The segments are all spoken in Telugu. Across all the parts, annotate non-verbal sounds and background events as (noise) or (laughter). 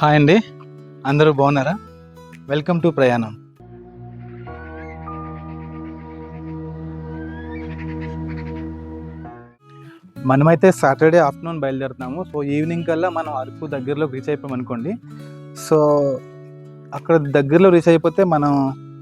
హాయ్ అండి. అందరూ బాగున్నారా? వెల్కమ్ టు ప్రయాణం మనమైతే సాటర్డే ఆఫ్టర్నూన్ బయలుదేరుతున్నాము. సో ఈవినింగ్ కల్లా మనం అరకు దగ్గరలో రీచ్ అయిపోయాం అనుకోండి. సో అక్కడ దగ్గరలో రీచ్ అయిపోతే మనం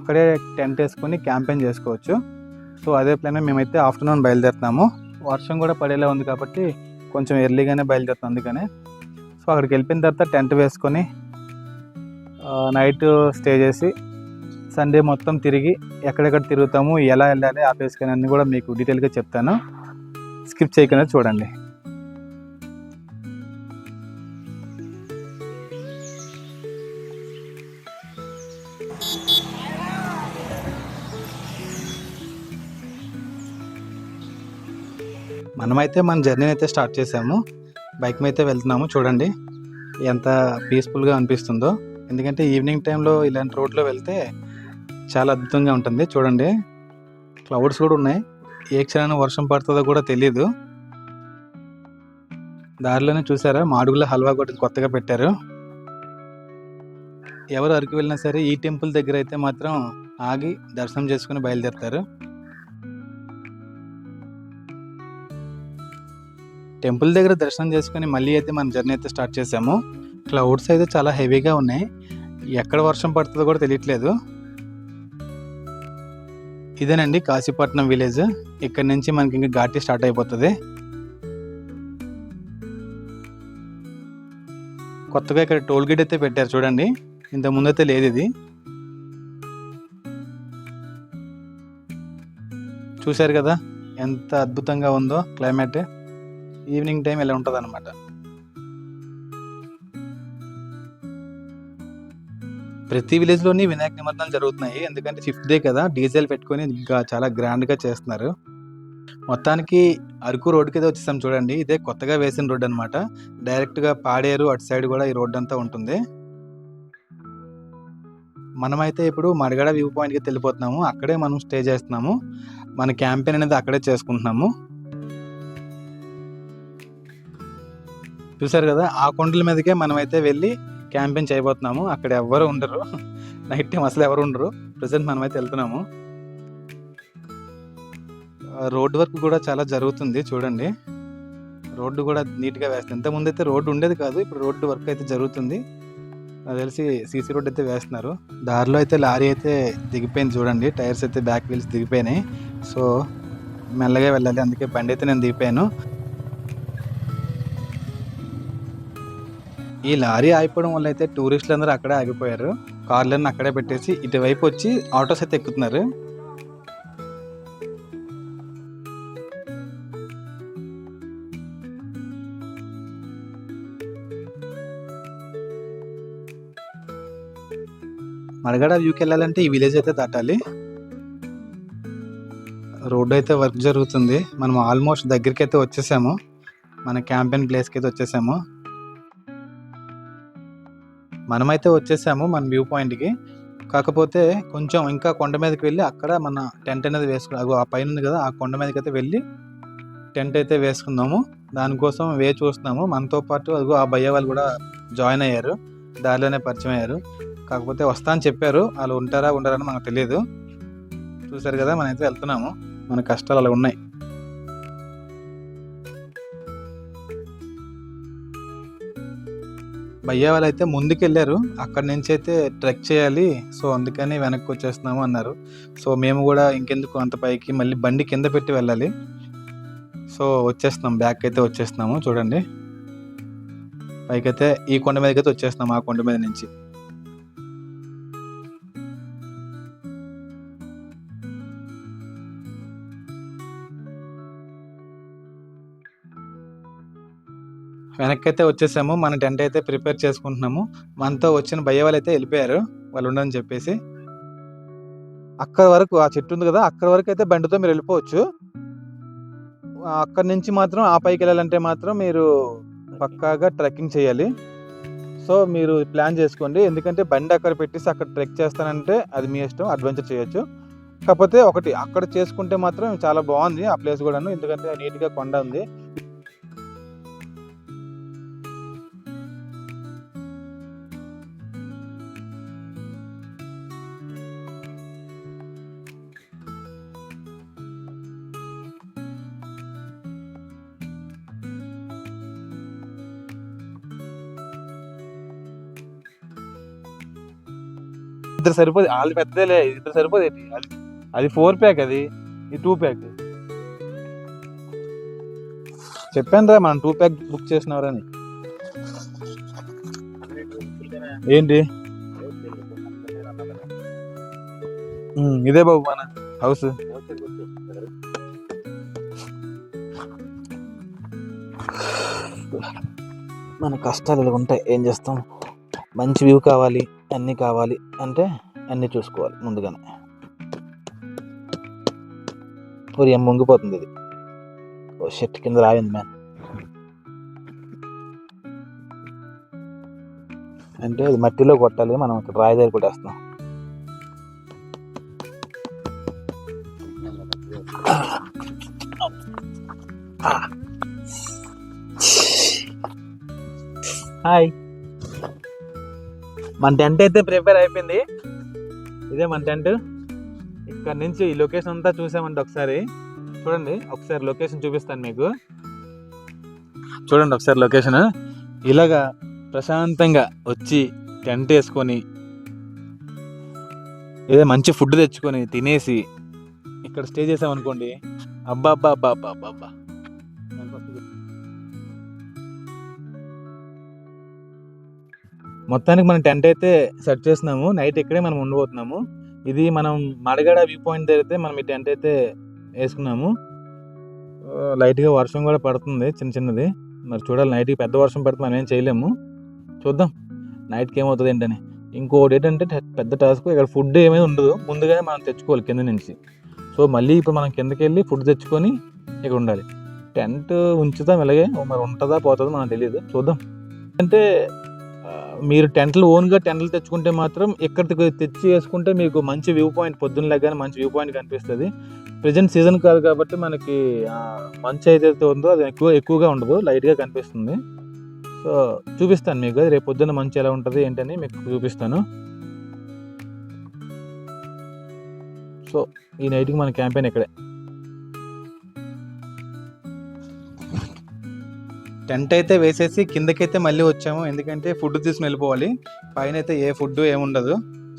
అక్కడే టెంట్ వేసుకొని క్యాంపెయిన్ చేసుకోవచ్చు. సో అదే ప్లాన్ మేమైతే ఆఫ్టర్నూన్ బయలుదేరుతున్నాము. వర్షం కూడా పడేలా ఉంది కాబట్టి కొంచెం ఎర్లీగానే బయలుదేరుతుంది అందుకనే. సో అక్కడికి వెళ్ళిపోయిన తర్వాత టెంట్ వేసుకొని నైట్ స్టే చేసి సండే మొత్తం తిరిగి ఎక్కడెక్కడ తిరుగుతాము ఎలా వెళ్ళాలి ఆ ప్లేస్కి అన్నీ కూడా మీకు డీటెయిల్గా చెప్తాను. స్కిప్ చేయకుండా చూడండి. మనమైతే మన జర్నీని అయితే స్టార్ట్ చేసాము. బైక్ మీద వెళ్తున్నాము చూడండి. ఎంత పీస్ఫుల్గా అనిపిస్తుందో. ఎందుకంటే ఈవినింగ్ టైంలో ఇలాంటి రోడ్లో వెళ్తే చాలా అద్భుతంగా ఉంటుంది చూడండి. క్లౌడ్స్ కూడా ఉన్నాయి. ఏ క్షణాన్ని వర్షం పడుతుందో కూడా తెలియదు దారిలోనే చూసారా? మాడుగుల హల్వా కూడా కొత్తగా పెట్టారు. ఎవరు అరకు వెళ్ళినా సరే ఈ టెంపుల్ దగ్గర అయితే మాత్రం ఆగి దర్శనం చేసుకుని బయలుదేరుతారు. టెంపుల్ దగ్గర దర్శనం చేసుకుని మళ్ళీ అయితే మన జర్నీ అయితే స్టార్ట్ చేసాము. క్లౌడ్స్ అయితే చాలా హెవీగా ఉన్నాయి. ఎక్కడ వర్షం పడుతుందో కూడా తెలియట్లేదు. ఇదేనండి కాశీపట్నం విలేజ్. ఇక్కడ నుంచి మనకి ఇంకా ఘాటి స్టార్ట్ అయిపోతుంది. కొత్తగా ఇక్కడ టోల్ గేట్ అయితే పెట్టారు చూడండి. ఇంత ముందైతే లేదు ఇది. చూశారు కదా ఎంత అద్భుతంగా ఉందో క్లైమేట్. ఈవినింగ్ టైం ఇలా ఉంటుంది అనమాట ప్రతి విలేజ్లోని వినాయక నిమజ్జనాలు జరుగుతున్నాయి. ఎందుకంటే ఫిఫ్త్ డే కదా డీజిల్ పెట్టుకొని ఇంకా చాలా గ్రాండ్గా చేస్తున్నారు. మొత్తానికి అరకు రోడ్డుకి అయితే వచ్చేసాం చూడండి. ఇదే కొత్తగా వేసిన రోడ్ అనమాట డైరెక్ట్గా పాడేరు అటు సైడ్ కూడా ఈ రోడ్డు అంతా ఉంటుంది. మనమైతే ఇప్పుడు మడగడ వ్యూ పాయింట్కి వెళ్ళిపోతున్నాము. అక్కడే మనం స్టే చేస్తున్నాము. మన క్యాంపెయిన్ అనేది అక్కడే చేసుకుంటున్నాము. చూసారు కదా ఆ కొండల మీదకే మనమైతే వెళ్ళి క్యాంపెయిన్ చేయబోతున్నాము. అక్కడ ఎవరు ఉండరు. (laughs) నైట్ టైం అసలు ఎవరు ఉండరు. ప్రజెంట్ మనమైతే వెళ్తున్నాము. రోడ్ వర్క్ కూడా చాలా జరుగుతుంది చూడండి. రోడ్డు కూడా నీట్గా వేస్తుంది. ఇంతకుముందు అయితే రోడ్డు ఉండేది కాదు ఇప్పుడు రోడ్డు వర్క్ అయితే జరుగుతుంది. నాకు తెలిసి సీసీ రోడ్ అయితే వేస్తున్నారు. దారిలో అయితే లారీ అయితే దిగిపోయింది చూడండి. టైర్స్ అయితే బ్యాక్ వీల్స్ దిగిపోయినాయి. సో మెల్లగా వెళ్ళాలి. అందుకే బండి అయితే నేను దిగిపోయాను. ఈ లారీ ఆగిపోవడం వల్ల అయితే టూరిస్టులు అందరూ అక్కడే ఆగిపోయారు. కార్లన్నీ అక్కడే పెట్టేసి ఇటువైపు వచ్చి ఆటోస్ అయితే ఎక్కుతున్నారు. మడగడ వ్యూకి వెళ్ళాలంటే ఈ విలేజ్ అయితే దాటాలి. రోడ్డు అయితే వర్క్ జరుగుతుంది. మనం ఆల్మోస్ట్ దగ్గరికి అయితే వచ్చేసాము. మన క్యాంపెయిన్ ప్లేస్కి అయితే వచ్చేసాము. మనమైతే వచ్చేసాము మన వ్యూ పాయింట్కి. కాకపోతే కొంచెం ఇంకా కొండ మీదకి వెళ్ళి అక్కడ మన టెంట్ అనేది వేసుకున్నాం. అగో ఆ పైన ఉంది కదా ఆ కొండ మీదకి అయితే వెళ్ళి టెంట్ అయితే వేసుకుందాము దానికోసం వే చూస్తున్నాము. మనతో పాటు అదిగో ఆ భయ్య వాళ్ళు కూడా జాయిన్ అయ్యారు. దారిలోనే పరిచయం అయ్యారు. కాకపోతే వస్తా అని చెప్పారు. వాళ్ళు ఉంటారా ఉండరా అని మనకు తెలియదు. చూసారు కదా మనమైతే వెళ్తున్నాము. మన కష్టాలు అలా ఉన్నాయి. భయ్య వాళ్ళు అయితే ముందుకెళ్ళారు. అక్కడి నుంచి అయితే ట్రెక్ చేయాలి. సో అందుకని వెనక్కి వచ్చేస్తున్నాము అన్నారు. సో మేము కూడా ఇంకెందుకు అంత పైకి మళ్ళీ బండి కింద పెట్టి వెళ్ళాలి. సో వచ్చేస్తున్నాం. బ్యాక్ అయితే వచ్చేస్తున్నాము. చూడండి. పైకి అయితే ఈ కొండ మీదకి అయితే వచ్చేస్తున్నాం ఆ కొండ మీద నుంచి. వెనక్కి అయితే వచ్చేసాము. మన టెంట్ అయితే ప్రిపేర్ చేసుకుంటున్నాము. మనతో వచ్చిన భయ్య వాళ్ళు అయితే వెళ్ళిపోయారు. వాళ్ళు ఉండని చెప్పేసి. అక్కడ వరకు ఆ చెట్టు ఉంది కదా అక్కడ వరకు అయితే బండితో మీరు వెళ్ళిపోవచ్చు. అక్కడి నుంచి మాత్రం ఆ పైకి వెళ్ళాలంటే మాత్రం మీరు పక్కాగా ట్రెక్కింగ్ చేయాలి. సో మీరు ప్లాన్ చేసుకోండి. ఎందుకంటే బండి అక్కడ పెట్టేసి అక్కడ ట్రెక్ చేస్తానంటే అది మీ ఇష్టం అడ్వెంచర్ చేయొచ్చు. కాకపోతే ఒకటి అక్కడ చేసుకుంటే మాత్రం చాలా బాగుంది ఆ ప్లేస్ కూడాను. ఎందుకంటే నీట్గా కొండ ఉంది. ఇద్దరు సరిపోదు వాళ్ళు పెద్దలే ఇద్దరు సరిపోదు ఏంటి? అది అది ఫోర్ ప్యాక్ అది ఈ టూ ప్యాక్ చెప్పాను రా మనం టూ ప్యాక్ బుక్ చేసినవరని. ఏంటి? ఇదే బాబు మన హౌస్ మన కష్టాలు ఇలా ఉంటాయి ఏం చేస్తాం? మంచి వ్యూ కావాలి. అన్నీ కావాలి అంటే అన్నీ చూసుకోవాలి ముందుగానే. మరి ఏం ముంగిపోతుంది ఇది? ఓ షెట్ కింద రాయింది మ్యాన్. అంటే అది మట్టిలో కొట్టాలి మనం ఇక్కడ రాయి దగ్గర కొట్టేస్తాం హాయ్. మన టెంట్ అయితే ప్రిపేర్ అయిపోయింది. ఇదే మన టెంట్. ఇక్కడ నుంచి ఈ లొకేషన్ అంతా చూసామంటే ఒకసారి. చూడండి ఒకసారి లొకేషన్ చూపిస్తాను మీకు. చూడండి ఒకసారి లొకేషన్. ఇలాగా ప్రశాంతంగా వచ్చి టెంట్ వేసుకొని ఏదో మంచి ఫుడ్ తెచ్చుకొని తినేసి ఇక్కడ స్టే చేసామనుకోండి. అబ్బా అబ్బా అబ్బా అబ్బా అబ్బా అబ్బా మొత్తానికి మనం టెంట్ అయితే సెట్ చేస్తున్నాము. నైట్ ఇక్కడే మనం ఉండబోతున్నాము ఇది మనం మడగడ వ్యూ పాయింట్ దగ్గర అయితే మనం ఈ టెంట్ అయితే వేసుకున్నాము. లైట్గా వర్షం కూడా పడుతుంది చిన్న చిన్నది. మరి చూడాలి నైట్కి పెద్ద వర్షం పడితే మనం ఏం చేయలేము. చూద్దాం. నైట్కి ఏమవుతుంది ఏంటని. ఇంకోటి ఏంటంటే పెద్ద టాస్క్ ఇక్కడ ఫుడ్ ఏమైనా ఉండదు. ముందుగానే మనం తెచ్చుకోవాలి కింద నుంచి. సో మళ్ళీ ఇప్పుడు మనం కిందకి వెళ్ళి ఫుడ్ తెచ్చుకొని ఇక్కడ ఉండాలి. టెంట్ ఉంచుతాం ఇలాగే. మరి ఉంటుందా పోతుందో మనకు తెలియదు. చూద్దాం. అంటే మీరు టెంట్లు ఓన్గా టెంట్లు తెచ్చుకుంటే మాత్రం ఎక్కడికి తెచ్చి వేసుకుంటే మీకు మంచి వ్యూ పాయింట్ పొద్దున్నలే కానీ మంచి వ్యూ పాయింట్ కనిపిస్తుంది. ప్రజెంట్ సీజన్ కాదు కాబట్టి మనకి మంచి ఏదైతే ఉందో అది ఎక్కువ ఎక్కువగా ఉండదు లైట్గా కనిపిస్తుంది. సో చూపిస్తాను మీకు రేపు పొద్దున్న మంచి ఎలా ఉంటుంది ఏంటని మీకు చూపిస్తాను. సో ఈ నైట్కి మన క్యాంపెయిన్ ఇక్కడే. టెంట్ అయితే వేసేసి కిందకైతే మళ్ళీ వచ్చాము. ఎందుకంటే ఫుడ్ తీసుకుని వెళ్ళిపోవాలి. పైన అయితే ఏ ఫుడ్ ఏముండదు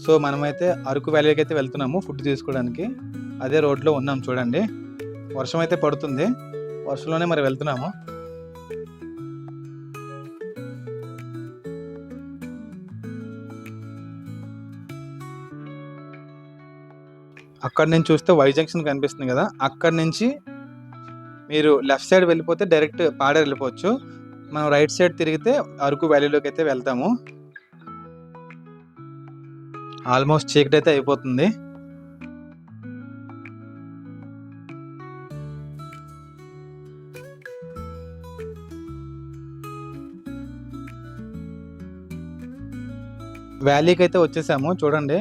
సో మనమైతే అరకు వ్యాలీకి అయితే వెళ్తున్నాము ఫుడ్ తీసుకోవడానికి. అదే రోడ్లో ఉన్నాం చూడండి. వర్షం అయితే పడుతుంది. వర్షంలోనే మరి వెళ్తున్నాము. అక్కడ నుంచి చూస్తే వై జంక్షన్ కనిపిస్తుంది కదా. అక్కడ నుంచి మీరు లెఫ్ట్ సైడ్ వెళ్ళిపోతే డైరెక్ట్ పాడేరు వెళ్ళిపోవచ్చు. మనం రైట్ సైడ్ తిరిగితే అరకు వ్యాలీలోకి అయితే వెళ్తాము. ఆల్మోస్ట్ చీకటి అయితే అయిపోతుంది. వ్యాలీకి అయితే వచ్చేసాము. చూడండి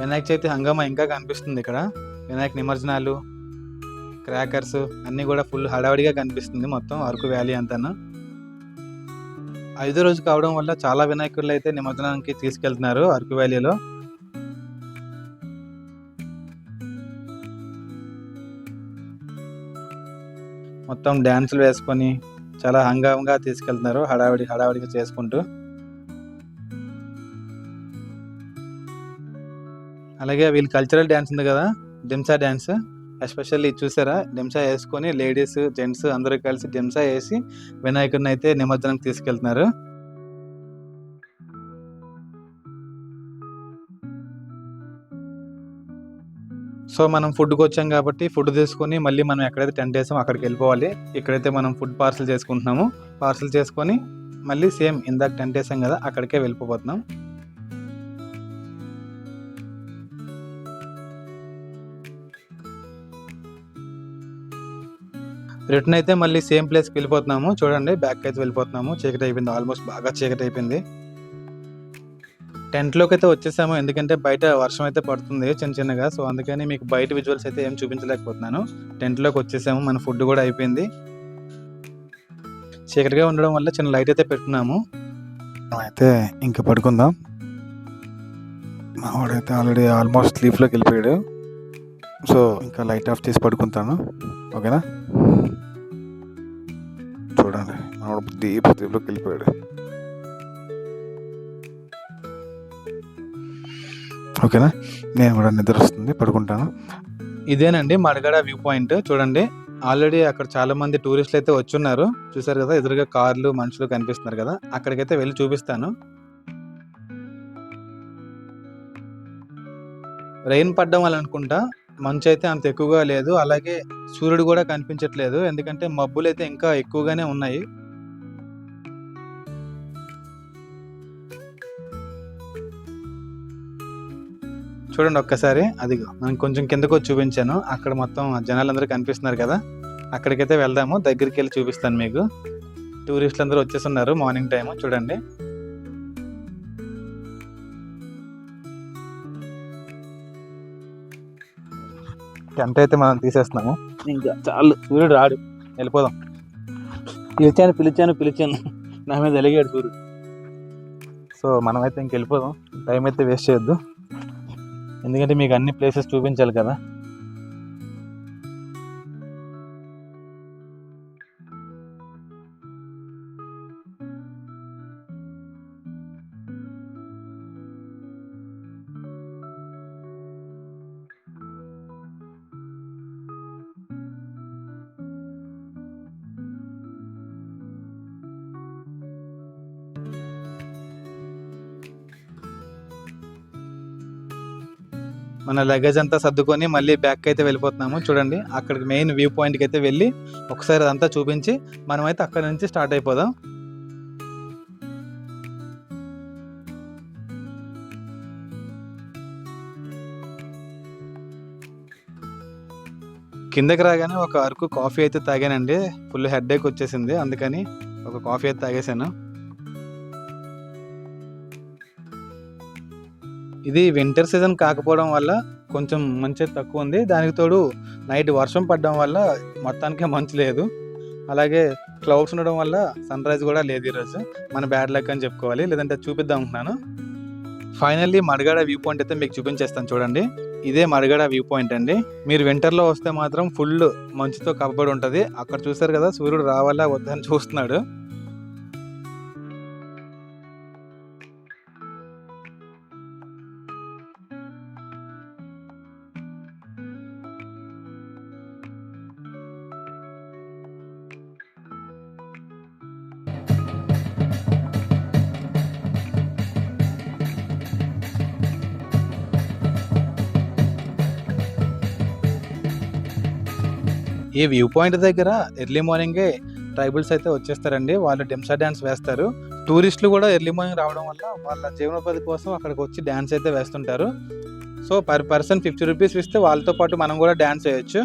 వినాయక చవితి హంగమ ఇంకా కనిపిస్తుంది ఇక్కడ. వినాయక నిమజ్జనాలు క్రాకర్స్ అన్నీ కూడా ఫుల్ హడావిడిగా కనిపిస్తుంది మొత్తం అరకు వ్యాలీ అంతాను. ఐదో రోజు కావడం వల్ల చాలా వినాయకులు అయితే నిమజ్జనానికి తీసుకెళ్తున్నారు అరకు వ్యాలీలో. మొత్తం డ్యాన్సులు వేసుకొని చాలా హంగామంగా తీసుకెళ్తున్నారు హడావిడి హడావిడిగా చేసుకుంటూ. అలాగే వీళ్ళు కల్చరల్ డ్యాన్స్ ఉంది కదా డిమ్సా డ్యాన్స్ ఎస్పెషల్లీ చూసారా? డింసా వేసుకొని లేడీస్ జెంట్స్ అందరూ కలిసి డెంసా వేసి వినాయకుడిని అయితే నిమజ్జనం తీసుకెళ్తున్నారు. సో మనం ఫుడ్కి వచ్చాం కాబట్టి ఫుడ్ తీసుకొని మళ్ళీ మనం ఎక్కడైతే టెంట్ వేసామో అక్కడికి వెళ్ళిపోవాలి. ఇక్కడైతే మనం ఫుడ్ పార్సల్ చేసుకుంటున్నాము. పార్సల్ చేసుకొని మళ్ళీ సేమ్ ఇందాక టెంట్ వేసాం కదా అక్కడికే వెళ్ళిపోతున్నాం రిటర్న్ అయితే మళ్ళీ సేమ్ ప్లేస్కి వెళ్ళిపోతున్నాము. చూడండి బ్యాక్ అయితే వెళ్ళిపోతున్నాము. చీకటి అయిపోయింది ఆల్మోస్ట్ బాగా చీకటి అయిపోయింది. టెంట్లోకి అయితే వచ్చేసాము ఎందుకంటే బయట వర్షం అయితే పడుతుంది చిన్న చిన్నగా. సో అందుకని మీకు బయట విజువల్స్ అయితే ఏం చూపించలేకపోతున్నాను. టెంట్లోకి వచ్చేసాము మన ఫుడ్ కూడా అయిపోయింది. చీకటిగా ఉండడం వల్ల చిన్న లైట్ అయితే పెట్టుకున్నాము. అయితే ఇంకా పడుకుందాం. మా వాడైతే ఆల్రెడీ ఆల్మోస్ట్ స్లీప్లోకి వెళ్ళిపోయాడు. సో ఇంకా లైట్ ఆఫ్ చేసి పడుకుంటాను. ఓకేనా మనోడు దీప స్లీప్లోకి వెళ్ళిపోయాడు. ఓకేనా? నేను కూడా నిద్ర వస్తుంది పడుకుంటాను. ఇదేనండి మడగడ వ్యూ పాయింట్. చూడండి ఆల్రెడీ అక్కడ చాలా మంది టూరిస్టులు అయితే వచ్చున్నారు. చూసారు కదా ఎదురుగా కార్లు మనుషులు కనిపిస్తున్నారు కదా. అక్కడికైతే వెళ్ళి చూపిస్తాను. రెయిన్ పడ్డం వల్ల అనుకుంటా మంచు అయితే అంత ఎక్కువగా లేదు. అలాగే సూర్యుడు కూడా కనిపించట్లేదు. ఎందుకంటే మబ్బులు అయితే ఇంకా ఎక్కువగానే ఉన్నాయి. చూడండి ఒక్కసారి. అది మనం కొంచెం కిందకు చూపించాను. అక్కడ మొత్తం జనాలందరూ కనిపిస్తున్నారు కదా. అక్కడికైతే వెళ్దాము. దగ్గరికి వెళ్ళి చూపిస్తాను మీకు. టూరిస్టులు అందరూ వచ్చేస్తున్నారు మార్నింగ్ టైం చూడండి. టెంట్ అయితే మనం తీసేస్తున్నాము. ఇంకా చాలు. సూర్యుడు రాడు. వెళ్ళిపోదాం. పిలిచాను పిలిచాను పిలిచాను. నా మీద వెలిగాడు సూర్యుడు. సో మనమైతే ఇంక వెళ్ళిపోదాం. టైం అయితే వేస్ట్ చేయొద్దు. ఎందుకంటే మీకు అన్ని ప్లేసెస్ చూపించాలి కదా? మన లగేజ్ అంతా సర్దుకొని మళ్ళీ బ్యాక్ అయితే వెళ్ళిపోతున్నాము. చూడండి అక్కడికి మెయిన్ వ్యూ పాయింట్కి అయితే వెళ్ళి ఒకసారి అదంతా చూపించి మనమైతే అక్కడ నుంచి స్టార్ట్ అయిపోదాం. కిందకి రాగానే ఒక అరకు కాఫీ అయితే తాగానండి. ఫుల్ హెడ్ వచ్చేసింది. అందుకని ఒక కాఫీ అయితే తాగేసాను ఇది వింటర్ సీజన్ కాకపోవడం వల్ల కొంచెం మంచి తక్కువ ఉంది. దానికి తోడు నైట్ వర్షం పడడం వల్ల మొత్తానికే మంచు లేదు. అలాగే క్లౌడ్స్ ఉండడం వల్ల సన్ రైజ్ కూడా లేదు ఈరోజు మన బ్యాడ్ లక్ అని చెప్పుకోవాలి. లేదంటే చూపిద్దాం అనుకున్నాను ఫైనల్లీ మడగడ వ్యూ పాయింట్ అయితే మీకు చూపించేస్తాను చూడండి. ఇదే మడగడ వ్యూ పాయింట్ అండి. మీరు వింటర్లో వస్తే మాత్రం ఫుల్ మంచుతో కప్పబడి ఉంటుంది. అక్కడ చూసారు కదా సూర్యుడు రావాలా వద్దని చూస్తున్నాడు. ఈ వ్యూ పాయింట్ దగ్గర ఎర్లీ మార్నింగే ట్రైబల్స్ అయితే వచ్చేస్తారండి. వాళ్ళు డిమ్సా డ్యాన్స్ వేస్తారు. టూరిస్టులు కూడా ఎర్లీ మార్నింగ్ రావడం వల్ల వాళ్ళ జీవనోపాధి కోసం అక్కడికి వచ్చి డ్యాన్స్ అయితే వేస్తుంటారు. So per person fifty rupees ఇస్తే వాళ్ళతో పాటు మనం కూడా డ్యాన్స్ వేయొచ్చు.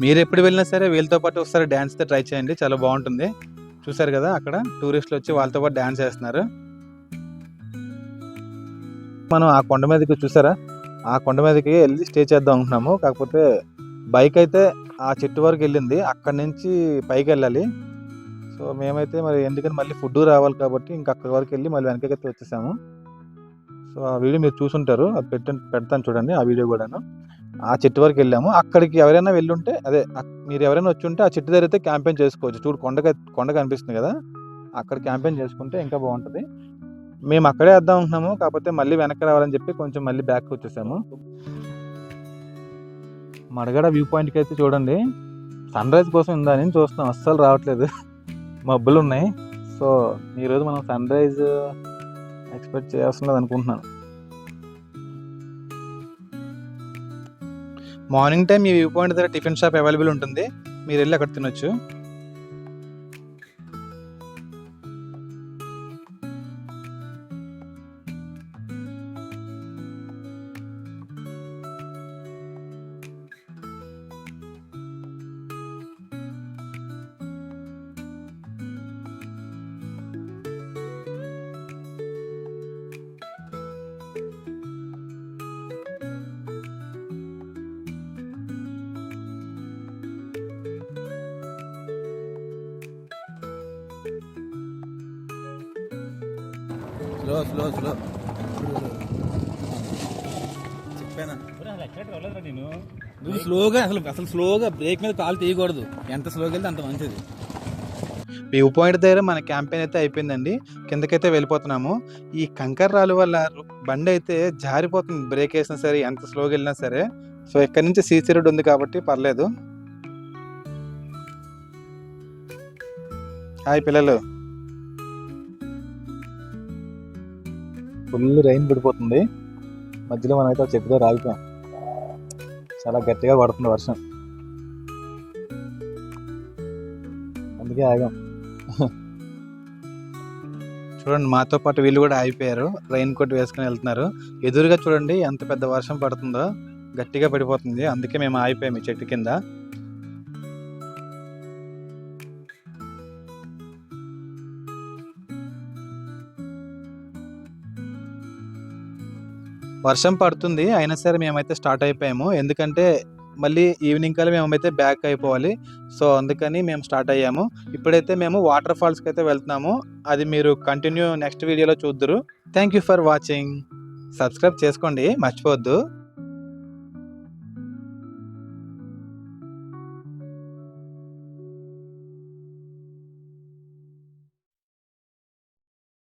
మీరు ఎప్పుడు వెళ్ళినా సరే వీళ్ళతో పాటు ఒకసారి డ్యాన్స్ అయితే ట్రై చేయండి. చాలా బాగుంటుంది. చూసారు కదా అక్కడ టూరిస్టులు వచ్చి వాళ్ళతో పాటు డ్యాన్స్ వేస్తున్నారు. మనం ఆ కొండ మీదకి చూసారా? ఆ కొండ మీదకి వెళ్ళి స్టే చేద్దాం అనుకున్నాము కాకపోతే బైక్ అయితే ఆ చెట్టు వరకు వెళ్ళింది. అక్కడి నుంచి పైకి వెళ్ళాలి. సో మేమైతే మరి ఎందుకని మళ్ళీ ఫుడ్ రావాలి కాబట్టి ఇంకా అక్కడి వరకు వెళ్ళి మళ్ళీ వెనకైతే వచ్చేసాము. సో ఆ వీడియో మీరు చూసుంటారు. అది పెట్ట పెడతాను చూడండి ఆ వీడియో కూడాను. ఆ చెట్టు వరకు వెళ్ళాము. అక్కడికి ఎవరైనా వెళ్ళుంటే అదే మీరు ఎవరైనా వచ్చి ఉంటే ఆ చెట్టు దగ్గర అయితే క్యాంపెయిన్ చేసుకోవచ్చు. చూడు కొండ కొండ కనిపిస్తుంది కదా. అక్కడ క్యాంపెయిన్ చేసుకుంటే ఇంకా బాగుంటుంది. మేము అక్కడే వేద్దాం అనుకున్నాము కాకపోతే మళ్ళీ వెనక్కి రావాలని చెప్పి కొంచెం మళ్ళీ బ్యాక్ వచ్చేసాము. మడగడ వ్యూ పాయింట్కి అయితే చూడండి. సన్ రైజ్ కోసం ఉందా అని చూస్తున్నాం అస్సలు రావట్లేదు. మబ్బులు ఉన్నాయి సో ఈరోజు మనం సన్ రైజ్ ఎక్స్పెక్ట్ చేస్తున్నది అనుకుంటున్నాను. మార్నింగ్ టైం ఈ వ్యూ పాయింట్ దగ్గర టిఫిన్ షాప్ అవైలబుల్ ఉంటుంది. మీరు వెళ్ళి అక్కడ తినొచ్చు. Slow slow slow. చెప్పాను? నువ్వు స్లోగా అసలు అసలు స్లోగా బ్రేక్ మీద కాలు తీయకూడదు. ఎంత స్లోగా వెళ్తే అంత మంచిది. వ్యూ పాయింట్ దగ్గర మన క్యాంపెయిన్ అయితే అయిపోయిందండి. కిందకైతే వెళ్ళిపోతున్నాము. ఈ కంకర రాళ్ళు వల్ల బండి అయితే జారిపోతుంది. బ్రేక్ వేసినా సరే ఎంత స్లోగా వెళ్ళినా సరే. సో ఇక్కడ నుంచి సీసీ రోడ్ ఉంది కాబట్టి పర్లేదు. హాయ్ పిల్లలు. ఫుల్ రైన్ పడిపోతుంది. మధ్యలో మనం అయితే చెట్టుగా రాగిపోయాం చాలా గట్టిగా పడుతుంది వర్షం. అందుకే ఆగాం. చూడండి మాతో పాటు వీళ్ళు కూడా ఆగిపోయారు. రైన్ కోట్ వేసుకుని వెళ్తున్నారు. ఎదురుగా చూడండి ఎంత పెద్ద వర్షం పడుతుందో. గట్టిగా పడిపోతుంది. అందుకే మేము ఆగిపోయాము ఈ చెట్టు కింద. వర్షం పడుతుంది. అయినా సరే మేమైతే స్టార్ట్ అయిపోయాము. ఎందుకంటే మళ్ళీ ఈవినింగ్ కల్లా మేమైతే బ్యాక్ అయిపోవాలి. సో అందుకని మేము స్టార్ట్ అయ్యాము. ఇప్పుడైతే మేము వాటర్ ఫాల్స్కి అయితే వెళ్తున్నాము. అది మీరు కంటిన్యూ నెక్స్ట్ వీడియోలో చూద్దరు. Thank you for watching. Subscribe చేసుకోండి. మర్చిపోవద్దు.